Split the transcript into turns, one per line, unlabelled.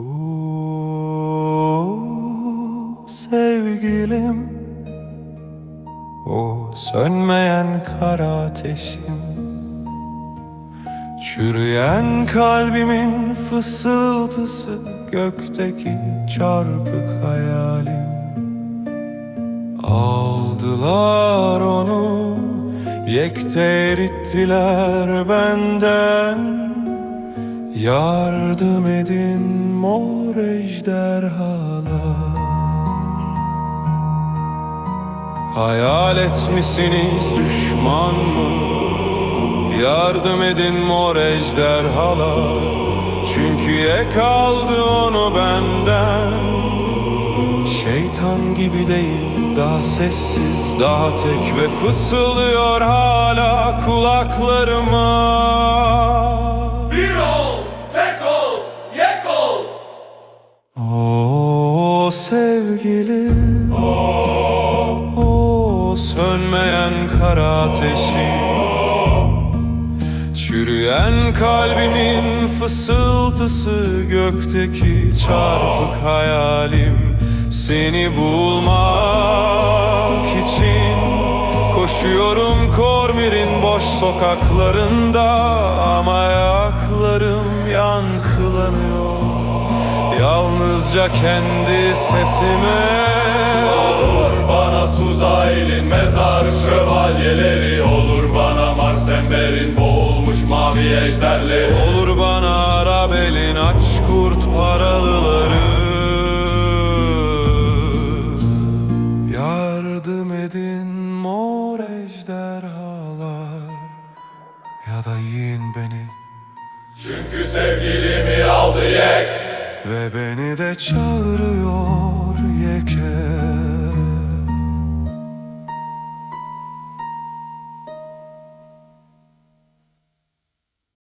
Uuu, sevgilim O sönmeyen kara ateşim. Çürüyen kalbimin fısıltısı Gökteki çarpık hayalim. Aldılar onu Yekte erittiler benden Yardım edin mor ejderhalar. Hayalet misiniz düşman mı? Yardım edin mor ejderhalar. Çünkü yek aldı onu benden. Şeytan gibi değil daha sessiz daha tek Ve fısıldıyor hala kulaklarıma Sevgilim O sönmeyen kara ateşi. Çürüyen kalbimin fısıltısı Gökteki çarpık hayalim. Seni bulmak için Koşuyorum Kormir'in boş sokaklarında Yalnızca kendi sesime.
Olur bana Suzail'in mezar şövalyeleri. Olur bana Marsember'in boğulmuş mavi ejderleri.
Olur bana Arabel'in aç kurt paralıları. Yardım edin mor ejderhalar. Ya da yiyin beni.
Çünkü sevgilimi aldı yek
Ve beni de çağırıyor yeke